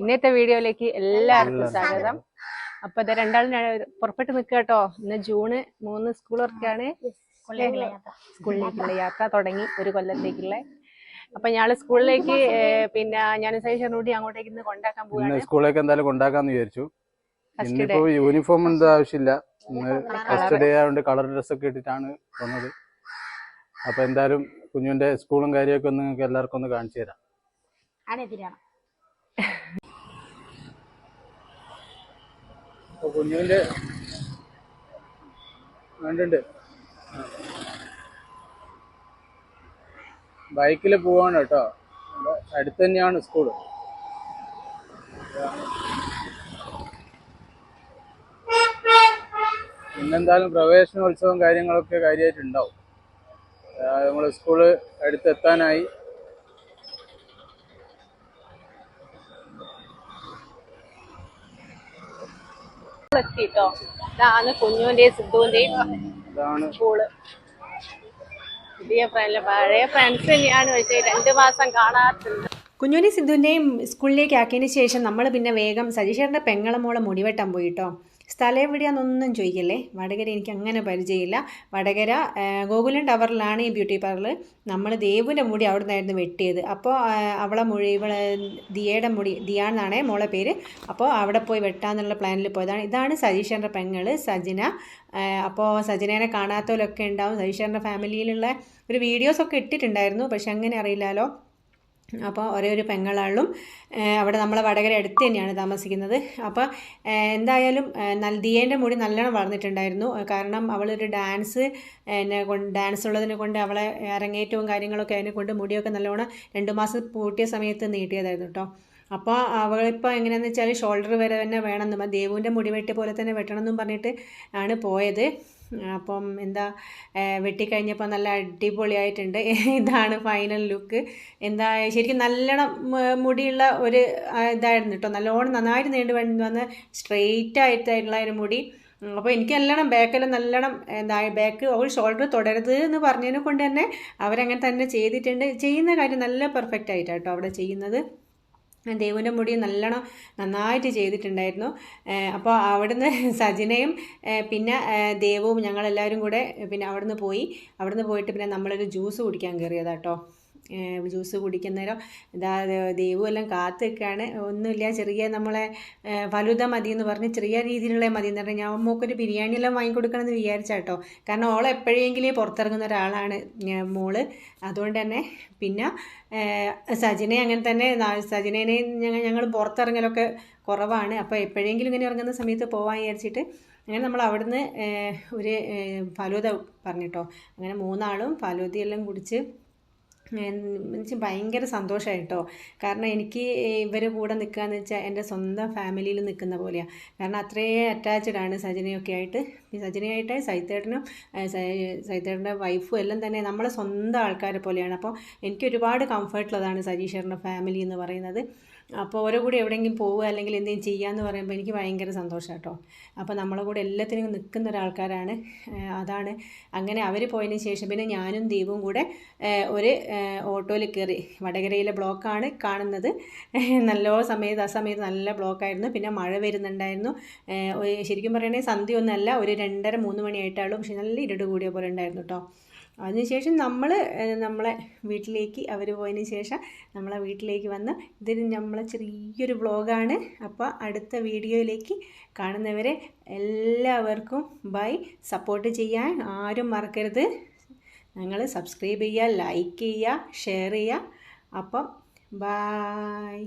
ഇന്നത്തെ വീഡിയോയിലേക്ക് എല്ലാവർക്കും സ്വാഗതം. അപ്പൊ ഇത് രണ്ടാളും പുറപ്പെട്ട് നിൽക്കുക കേട്ടോ. ഇന്ന് ജൂണ് മൂന്ന് സ്കൂൾ വർക്കാണ് സ്കൂളിലേക്കുള്ള യാത്ര. തുടങ്ങി ഒരു കൊല്ലത്തേക്കുള്ള. അപ്പൊ ഞാൾ സ്കൂളിലേക്ക് പിന്നെ ഞാൻ സൈഷനോടി അങ്ങോട്ടേക്ക് ഇന്ന് കൊണ്ടാക്കാൻ പോവാണ് സ്കൂളിലേക്ക് എന്തായാലും കൊണ്ടാക്കാന്ന് വിചാരിച്ചു. ഇന്നിപ്പോ യൂണിഫോം എന്താ ആവശ്യമില്ല. ഇന്ന് ഫസ്റ്റ് ഡേ ആയതുകൊണ്ട് കളർ ഡ്രസ് ഒക്കെ ഇട്ടിട്ടാണ് വന്നത്. അപ്പൊ എന്തായാലും കുഞ്ഞുവിന്റെ സ്കൂളും കാര്യമൊക്കെ ഒന്ന് നിങ്ങൾക്ക് എല്ലാവർക്കും ഒന്ന് കാണിച്ചു തരാം. അപ്പൊ കുഞ്ഞുവിന്റെ വേണ്ടുണ്ട് ബൈക്കിൽ പോവാണ് കേട്ടോ. അടുത്ത് തന്നെയാണ് സ്കൂൾ. പിന്നെന്തായാലും പ്രവേശനോത്സവം കാര്യങ്ങളൊക്കെ കാര്യമായിട്ടുണ്ടാവും നമ്മൾ സ്കൂൾ അടുത്തെത്താനായി. എത്തി കേട്ടോ ഇതാണ് കുഞ്ഞുവിന്റെയും സിദ്ധുവിന്റെയും അതാണ് സ്കൂൾ. പുതിയ ഫ്രണ്ട് പഴയ ഫ്രണ്ട്സ് തന്നെയാണ്. പക്ഷേ രണ്ട് മാസം കാണാത്തുണ്ട് കുഞ്ഞുനി സിദ്ധുവിന്റെയും സ്കൂളിലേക്ക് ആക്കിയതിന് ശേഷം നമ്മൾ പിന്നെ വേഗം സജീഷേറിന്റെ പെങ്ങളെ മോളെ മുടിവെട്ടാൻ പോയി കേട്ടോ സ്ഥലം എവിടെയാണെന്നൊന്നും ചോദിക്കല്ലേ? വടകര എനിക്ക് അങ്ങനെ പരിചയമില്ല. വടകര ഗോകുലം ടവറിലാണ് ഈ ബ്യൂട്ടി പാർലർ. നമ്മൾ ദേവുവിന്റെ മുടി അവിടെ നിന്നായിരുന്നു വെട്ടിയത്. അപ്പോൾ അവളെ മുടി ഇവളെ ദിയയുടെ മുടി ദിയ എന്നാണ് മോളെ പേര്. അപ്പോൾ അവിടെ പോയി വെട്ടാന്നുള്ള പ്ലാനിൽ പോയതാണ്. ഇതാണ് സജീഷന്റെ പെങ്ങൾ സജിന. അപ്പോൾ സജിനേനെ കാണാത്തവരൊക്കെ ഉണ്ടാവും. സജീഷന്റെ ഫാമിലിയിലുള്ള ഒരു വീഡിയോസൊക്കെ ഇട്ടിട്ടുണ്ടായിരുന്നു. പക്ഷെ അങ്ങനെ അറിയില്ലല്ലോ അപ്പോൾ ഒരേ ഒരു പെങ്ങളാളും അവിടെ നമ്മളെ വടകര അടുത്ത് തന്നെയാണ് താമസിക്കുന്നത്. അപ്പോൾ എന്തായാലും നല്ല ദിയേന്റെ മുടി നല്ലോണം വളർന്നിട്ടുണ്ടായിരുന്നു. കാരണം അവളൊരു ഡാൻസ് എന്നെ കൊണ്ട് ഡാൻസ് ഉള്ളതിനെ കൊണ്ട് അവളെ അരങ്ങേറ്റവും കാര്യങ്ങളൊക്കെ അതിനെ കൊണ്ട് മുടിയൊക്കെ നല്ലോണം രണ്ട് മാസം പൂട്ടിയ സമയത്ത് നീട്ടിയതായിരുന്നു കേട്ടോ. അപ്പോൾ അവളിപ്പോൾ എങ്ങനെയാണെന്ന് വെച്ചാൽ ഷോൾഡർ വരെ തന്നെ വേണമെന്നും ദേവുവിന്റെ മുടി വെട്ടിയ പോലെ തന്നെ വെട്ടണം എന്നും പറഞ്ഞിട്ട് ആണ് പോയത്. അപ്പം എന്താ വെട്ടിക്കഴിഞ്ഞപ്പോൾ നല്ല അടിപൊളിയായിട്ടുണ്ട്. ഇതാണ് ഫൈനൽ ലുക്ക്. എന്താ ശരിക്കും നല്ലോണം മുടിയുള്ള ഒരു ഇതായിരുന്നു കേട്ടോ നല്ലോണം നന്നായിട്ട് നീണ്ടു വന്ന് സ്ട്രെയിറ്റ് ആയിട്ടുള്ള ഒരു മുടി. അപ്പോൾ എനിക്ക് നല്ലോണം ബാക്കെല്ലാം നല്ലോണം എന്താ ബാക്ക് ഒരു ഷോൾഡർ തുടരുത് എന്ന് പറഞ്ഞതിനെ കൊണ്ട് തന്നെ അവരങ്ങനെ തന്നെ ചെയ്തിട്ടുണ്ട്. ചെയ്യുന്ന കാര്യം നല്ല പെർഫെക്റ്റ് ആയിട്ടാണ് കേട്ടോ അവിടെ ചെയ്യുന്നത്. ദേവുവിന്റെ മുടി നല്ലോണം നന്നായിട്ട് ചെയ്തിട്ടുണ്ടായിരുന്നു. അപ്പോൾ അവിടുന്ന് സജിനയും പിന്നെ ദേവും ഞങ്ങളെല്ലാവരും കൂടെ പിന്നെ അവിടുന്ന് പോയി. അവിടുന്ന് പോയിട്ട് പിന്നെ നമ്മളൊരു ജ്യൂസ് കുടിക്കാൻ കയറിയതാട്ടോ. ജ്യൂസ് കുടിക്കുന്നേരം ഇതാ ദൈവമെല്ലാം കാത്ത് നിൽക്കുകയാണ് ഒന്നുമില്ല ചെറിയ നമ്മളെ ഫലുത മതി എന്ന് പറഞ്ഞ് ചെറിയ രീതിയിലുള്ള മതി എന്ന് പറഞ്ഞാൽ ഞാൻ മോക്കൊരു ബിരിയാണി എല്ലാം വാങ്ങിക്കൊടുക്കണം എന്ന് വിചാരിച്ചാട്ടോ കാരണം ഓൾ എപ്പോഴെങ്കിലും പുറത്തിറങ്ങുന്ന ഒരാളാണ് മോൾ. അതുകൊണ്ട് തന്നെ പിന്നെ സജിനെ അങ്ങനെ തന്നെ സജിനേനെ ഞങ്ങൾ ഞങ്ങൾ പുറത്തിറങ്ങലൊക്കെ കുറവാണ്. അപ്പോൾ എപ്പോഴെങ്കിലും ഇങ്ങനെ ഇറങ്ങുന്ന സമയത്ത് പോകാൻ വിചാരിച്ചിട്ട് അങ്ങനെ നമ്മൾ അവിടുന്ന് ഒരു ഫലൂത പറഞ്ഞിട്ടോ അങ്ങനെ മൂന്നാളും ഫലൂതയെല്ലാം കുടിച്ച് എനിക്ക് ഭയങ്കര സന്തോഷമായിട്ടോ കാരണം എനിക്ക് ഇവരെ കൂടെ നിൽക്കുകയെന്ന് വെച്ചാൽ എന്റെ സ്വന്തം ഫാമിലിയിൽ നിൽക്കുന്ന പോലെയാണ് കാരണം അത്രയും അറ്റാച്ച്ഡ് ആണ് സജനയൊക്കെ ആയിട്ട്. ഈ സജനയായിട്ട് സൈത്തേട്ടനും സൈത്തേട്ടന്റെ വൈഫും എല്ലാം തന്നെ നമ്മളെ സ്വന്തം ആൾക്കാരെ പോലെയാണ്. അപ്പോൾ എനിക്ക് ഒരുപാട് കംഫർട്ടുള്ളതാണ് സജീഷറിന്റെ ഫാമിലി എന്ന് പറയുന്നത്. അപ്പോൾ ഓരോ കൂടി എവിടെയെങ്കിലും പോവുക അല്ലെങ്കിൽ എന്തെങ്കിലും ചെയ്യാന്ന് പറയുമ്പോൾ എനിക്ക് ഭയങ്കര സന്തോഷം കേട്ടോ അപ്പോൾ നമ്മളെ കൂടെ എല്ലാത്തിനും നിൽക്കുന്ന ഒരാൾക്കാരാണ്. അതാണ്. അങ്ങനെ അവർ പോയതിന് ശേഷം പിന്നെ ഞാനും ദീപവും കൂടെ ഒരു ഓട്ടോയിൽ കയറി. വടകരയിലെ ബ്ലോക്കാണ് കാണുന്നത്. നല്ല സമയത്ത് ആ സമയത്ത് നല്ല ബ്ലോക്കായിരുന്നു പിന്നെ മഴ വരുന്നുണ്ടായിരുന്നു. ശരിക്കും പറയുകയാണെങ്കിൽ സന്ധ്യ ഒന്നല്ല ഒരു രണ്ടര മൂന്ന് മണിയായിട്ടാളും പക്ഷെ നല്ല ഇരുട് കൂടിയ പോലെ ഉണ്ടായിരുന്നു കേട്ടോ അതിനുശേഷം നമ്മൾ നമ്മളെ വീട്ടിലേക്ക് അവർ പോയതിന് ശേഷം നമ്മളെ വീട്ടിലേക്ക് വന്ന് ഇതൊരു നമ്മളെ ചെറിയൊരു വ്ളോഗാണ്. അപ്പോൾ അടുത്ത വീഡിയോയിലേക്ക് കാണുന്നവരെ എല്ലാവർക്കും ബൈ. സപ്പോർട്ട് ചെയ്യാൻ ആരും മറക്കരുത്. നിങ്ങൾ സബ്സ്ക്രൈബ് ചെയ്യുക ലൈക്ക് ചെയ്യുക ഷെയർ ചെയ്യുക. അപ്പം ബായ്